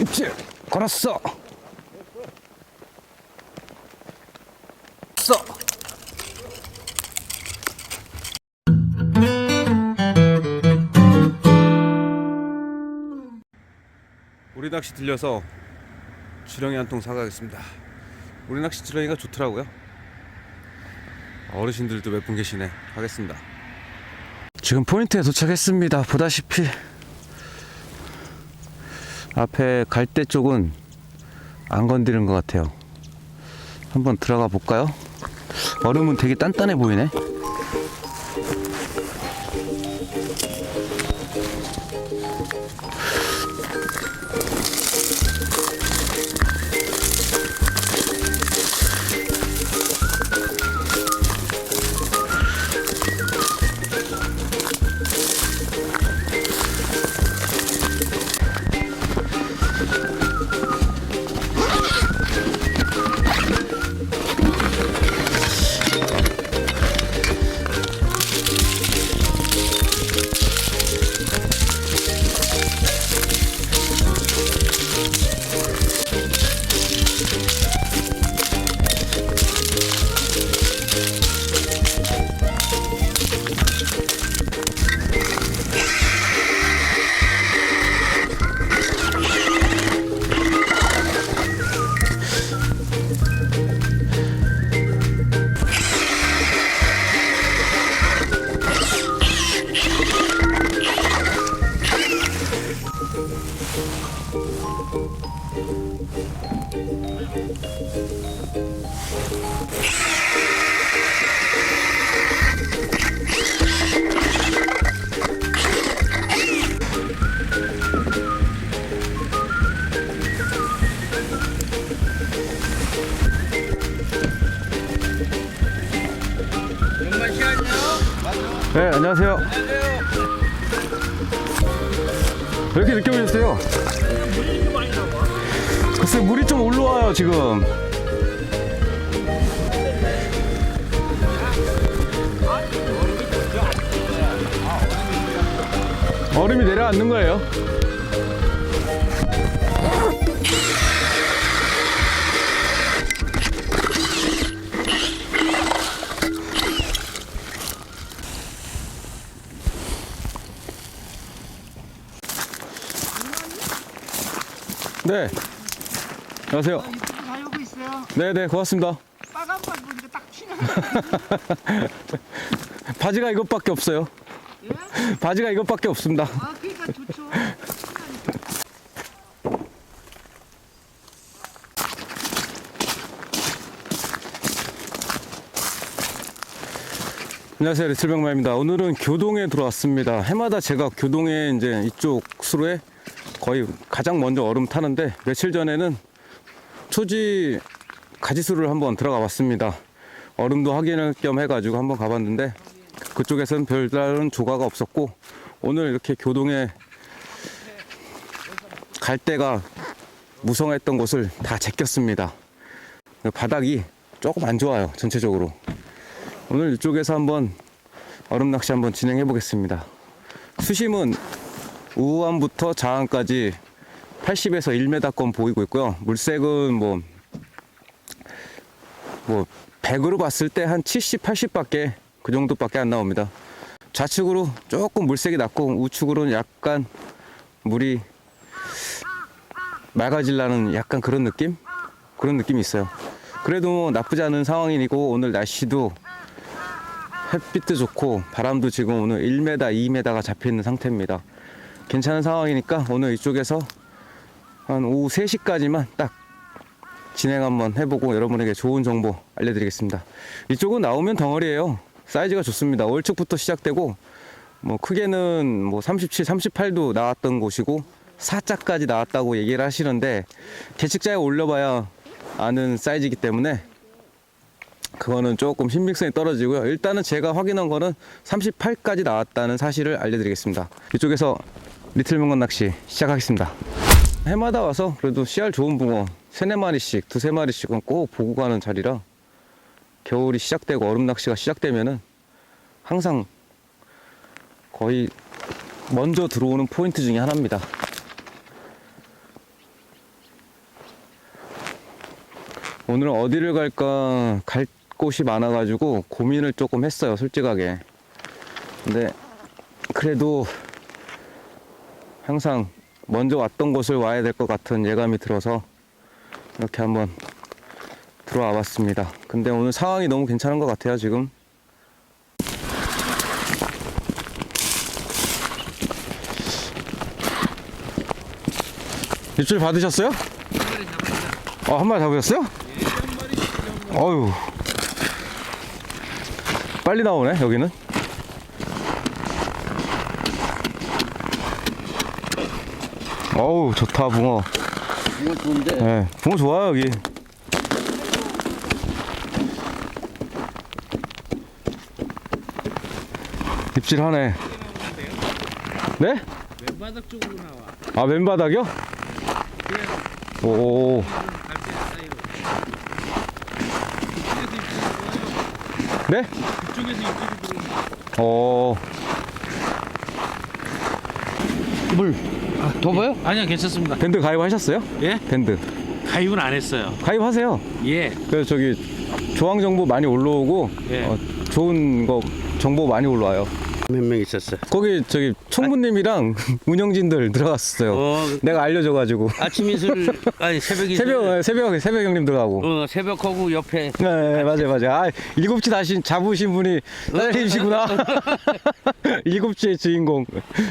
입질 걸었어. 써. 우리 낚시 들려서 주렁이 한 통 사가겠습니다. 우리 낚시 주렁이가 좋더라고요. 어르신들도 몇 분 계시네. 하겠습니다. 지금 포인트에 도착했습니다. 보다시피 앞에 갈대 쪽은 안 건드린 것 같아요. 한번 들어가 볼까요? 얼음은 되게 단단해 보이네. 네, 안녕하세요. 왜 이렇게 늦게 오셨어요? 글쎄, 물이 좀 올라와요, 지금. 얼음이 내려앉는 거예요. 안녕하세요. 유튜브 잘 오고 있어요. 네, 네, 고맙습니다. 빨간 거 보니까 딱 튀는 바지가 이것밖에 없어요. 예? 바지가 이것밖에 없습니다. 아, 그러니까 좋죠. 안녕하세요 리틀백마입니다 오늘은 교동에 들어왔습니다 해마다 제가 교동에 이제 이쪽 수로에 거의 가장 먼저 얼음 타는데 며칠 전에는 초지 가지수를 한번 들어가 봤습니다. 얼음도 확인할 겸 해가지고 한번 가봤는데 그쪽에서는 별다른 조과가 없었고 오늘 이렇게 교동에 갈 데가 무성했던 곳을 다 제꼈습니다. 바닥이 조금 안 좋아요 전체적으로. 오늘 이쪽에서 한번 얼음 낚시 한번 진행해 보겠습니다. 수심은 우암부터 자항까지 80에서 1m권 보이고 있고요. 물색은 뭐, 뭐, 100으로 봤을 때 한 70, 80밖에 그 정도밖에 안 나옵니다. 좌측으로 조금 물색이 낮고 우측으로는 약간 물이 맑아질라는 약간 그런 느낌? 그런 느낌이 있어요. 그래도 뭐 나쁘지 않은 상황이고 오늘 날씨도 햇빛도 좋고 바람도 지금 오늘 1m, 2m가 잡혀 있는 상태입니다. 괜찮은 상황이니까 오늘 이쪽에서 한 오후 3시까지만 딱 진행 한번 해보고 여러분에게 좋은 정보 알려드리겠습니다. 이쪽은 나오면 덩어리예요. 사이즈가 좋습니다. 월측부터 시작되고 뭐 크게는 뭐 37, 38도 나왔던 곳이고 4자까지 나왔다고 얘기를 하시는데 계측자에 올려봐야 아는 사이즈이기 때문에 그거는 조금 신빙성이 떨어지고요. 일단은 제가 확인한 거는 38까지 나왔다는 사실을 알려드리겠습니다. 이쪽에서 리틀 뭉건 낚시 시작하겠습니다. 해마다 와서 그래도 씨알 좋은 붕어 세네 마리씩 두세 마리씩은 꼭 보고 가는 자리라 겨울이 시작되고 얼음 낚시가 시작되면은 항상 거의 먼저 들어오는 포인트 중에 하나입니다. 오늘은 어디를 갈까 갈 곳이 많아가지고 고민을 조금 했어요 솔직하게 근데 그래도 항상 먼저 왔던 곳을 와야 될 것 같은 예감이 들어서 이렇게 한번 들어와 봤습니다. 근데 오늘 상황이 너무 괜찮은 것 같아요, 지금. 입질 받으셨어요? 어, 한 마리 잡으셨어요? 어유 빨리 나오네, 여기는. 어우, 좋다, 붕어. 이거 좋은데 네, 붕어 좋아요, 여기. 입질하네. 네? 왼바닥 쪽으로 나와 아, 맨바닥이요? 오, 네? 그쪽에서 입질이 들어오는 어, 물. 아, 더 봐요? 아니요, 괜찮습니다. 밴드 가입하셨어요? 예? 밴드. 가입은 안 했어요. 가입하세요. 예. 그래서 저기 조항 정보 많이 올라오고 예. 어, 좋은 거 정보 많이 올라와요. 몇 명 있었어요? 거기 저기 총무님이랑 운영진들 들어갔어요. 어, 내가 알려줘가지고 아침 이슬, 아니, 새벽 이슬. 새벽 어, 새벽 새벽 형님 들어가고. 어, 새벽하고 옆에. 네, 네 맞아요 맞아요. 아 일곱 시 다시 잡으신 분이 사장님이시구나. 일곱 시의 주인공.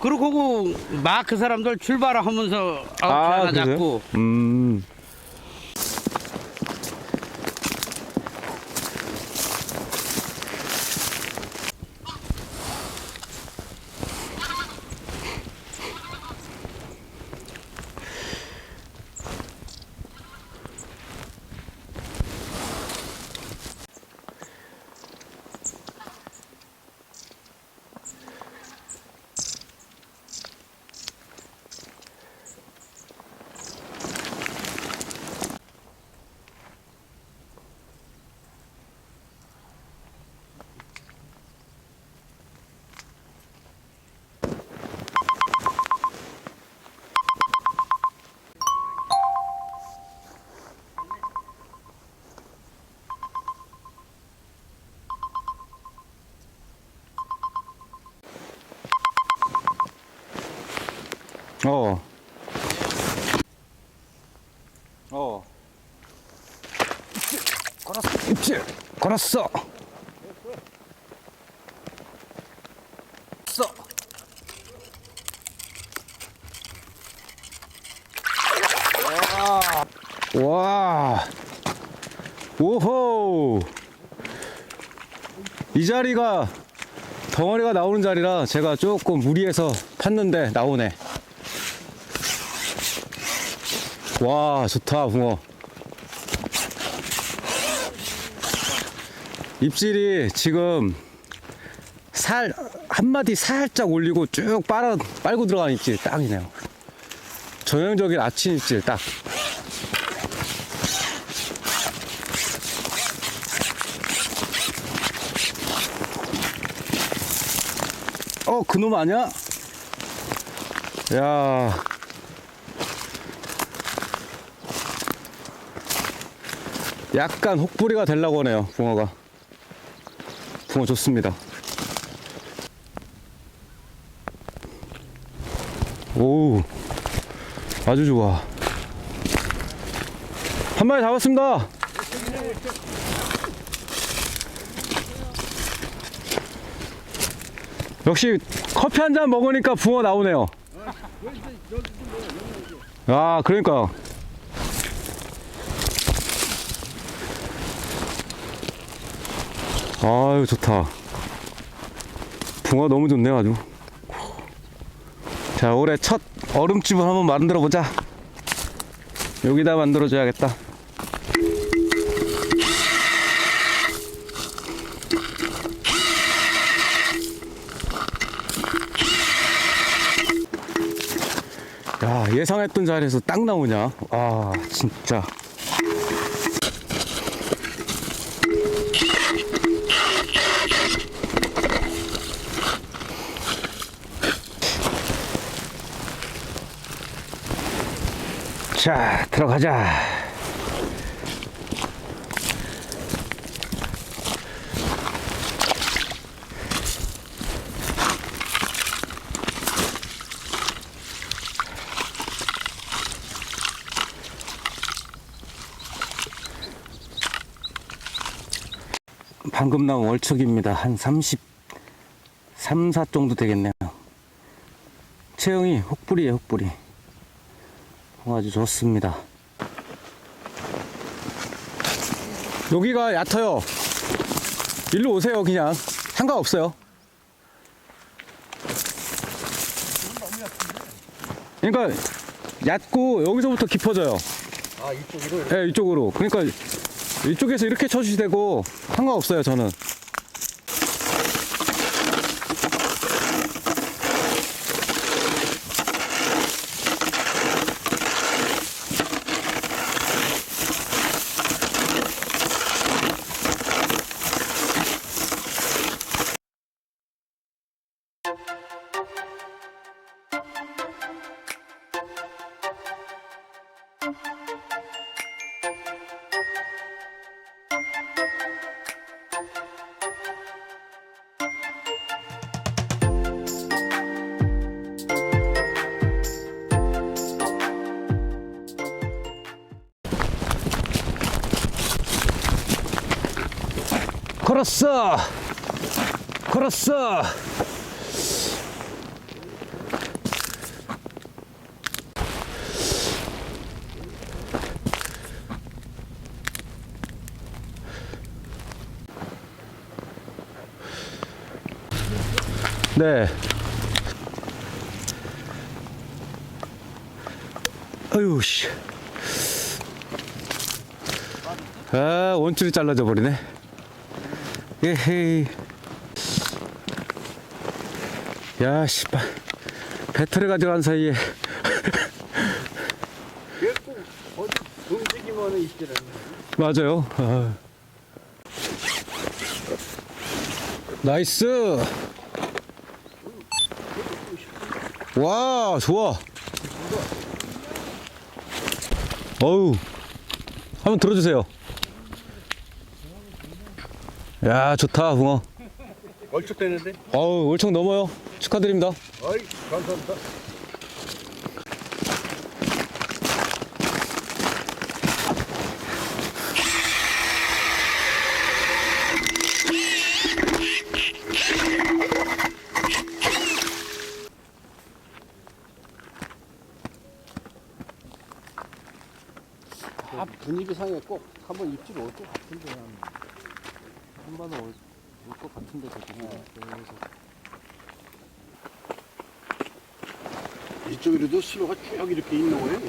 그러고 막 그 사람들 출발하면서 아웃 하나 그래요? 잡고. 음. 어. 어. 걸었어. 입질. 걸었어. 써. 와. 와. 오호. 이 자리가 덩어리가 나오는 자리라 제가 조금 무리해서 팠는데 나오네. 와 좋다 붕어 입질이 지금 살 한마디 살짝 올리고 쭉 빨아, 빨고 들어가는 입질 딱이네요 전형적인 아침 입질 딱 어, 그놈 아니야? 야. 약간 혹부리가 되려고 하네요, 붕어가. 붕어 좋습니다. 오, 아주 좋아. 한 마리 잡았습니다. 역시 커피 한 잔 먹으니까 붕어 나오네요. 아, 그러니까. 아유, 좋다. 붕어 너무 좋네요, 아주. 자, 올해 첫 얼음집을 한번 만들어 보자. 여기다 만들어 줘야겠다. 야, 예상했던 자리에서 딱 나오냐? 아, 진짜. 자, 들어가자. 방금 나온 월척입니다. 한 30, 3, 4 정도 되겠네요. 체형이 혹부리에요, 혹부리. 아주 좋습니다. 여기가 얕아요. 일로 오세요, 그냥. 상관없어요. 그러니까 얕고 여기서부터 깊어져요. 아 이쪽으로 네, 이쪽으로. 그러니까 이쪽에서 이렇게 쳐주셔도 되고 상관없어요, 저는. 걸었어! 걸었어! 네. 아유, 씨. 아, 원줄이 잘라져 버리네. 예헤이. 야, 씨발. 배터리 가져간 사이에. 맞아요. 아. 나이스. 와, 좋아. 어우. 한번 들어주세요. 야, 좋다, 붕어. 얼척되는데 어우, 월청 넘어요. 축하드립니다. 어이 감사합니다 아 분위기상에 꼭 한번 입질 올것 같은데 한 번은 올것 같은데, 계속. 이쪽으로도 수로가 쭉 이렇게 있는 거예요?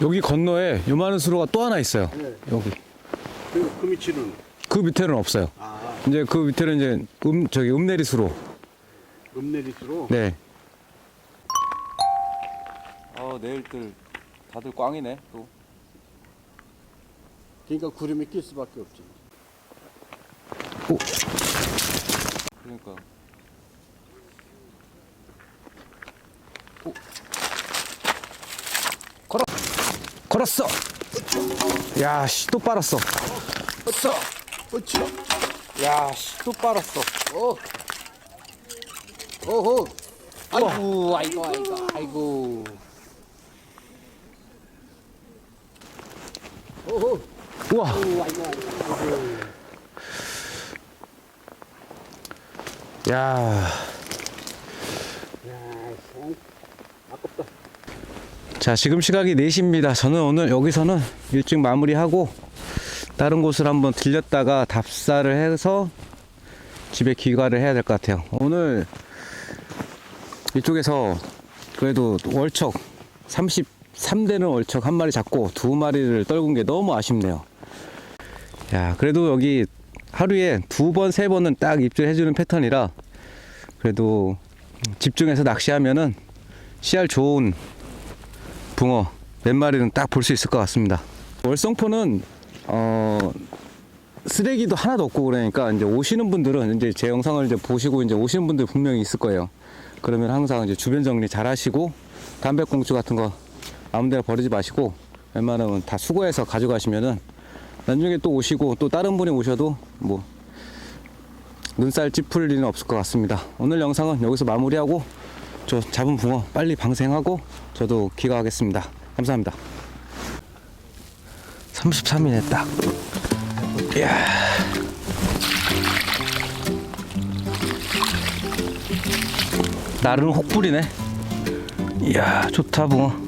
여기 건너에 요만한 수로가 또 하나 있어요. 네. 여기. 그, 그 밑에는 그 밑에는 없어요. 아 이제 그 밑에는 이제 음 저기 음내리 수로. 읍내리 수로 네. 어 내일들 다들 꽝이네 또. 그러니까 구름이 낄 수밖에 없지 그러니까. 걸어. 걸었어. 야, 씨, 또 빨았어. 어쩌 어쩌 야, 씨, 또 빨았어. 어 어허 아이고 아이고 아이고 아이고 어허 우와. 아이고 아이고 아이고 야. 자, 지금 시각이 4시입니다. 저는 오늘 여기서는 일찍 마무리하고 다른 곳을 한번 들렸다가 답사를 해서 집에 귀가를 해야 될 것 같아요. 오늘 이쪽에서 그래도 월척 33대는 월척 한 마리 잡고 두 마리를 떨군 게 너무 아쉽네요. 야, 그래도 여기 하루에 두 번, 세 번은 딱 입질해 주는 패턴이라 그래도 집중해서 낚시하면은 씨알 좋은 붕어 몇 마리는 딱 볼 수 있을 것 같습니다. 월성포는 어 쓰레기도 하나도 없고 그러니까 이제 오시는 분들은 이제 제 영상을 이제 보시고 이제 오시는 분들 분명히 있을 거예요. 그러면 항상 이제 주변 정리 잘 하시고 담배꽁초 같은 거 아무데나 버리지 마시고 웬만하면 다 수거해서 가져가시면은 나중에 또 오시고 또 다른 분이 오셔도 뭐 눈살 찌푸릴 일은 없을 것 같습니다. 오늘 영상은 여기서 마무리하고 저 잡은 붕어 빨리 방생하고 저도 귀가하겠습니다. 감사합니다. 33인에 딱. 이야. 나름 혹불이네. 이야, 좋다, 붕어.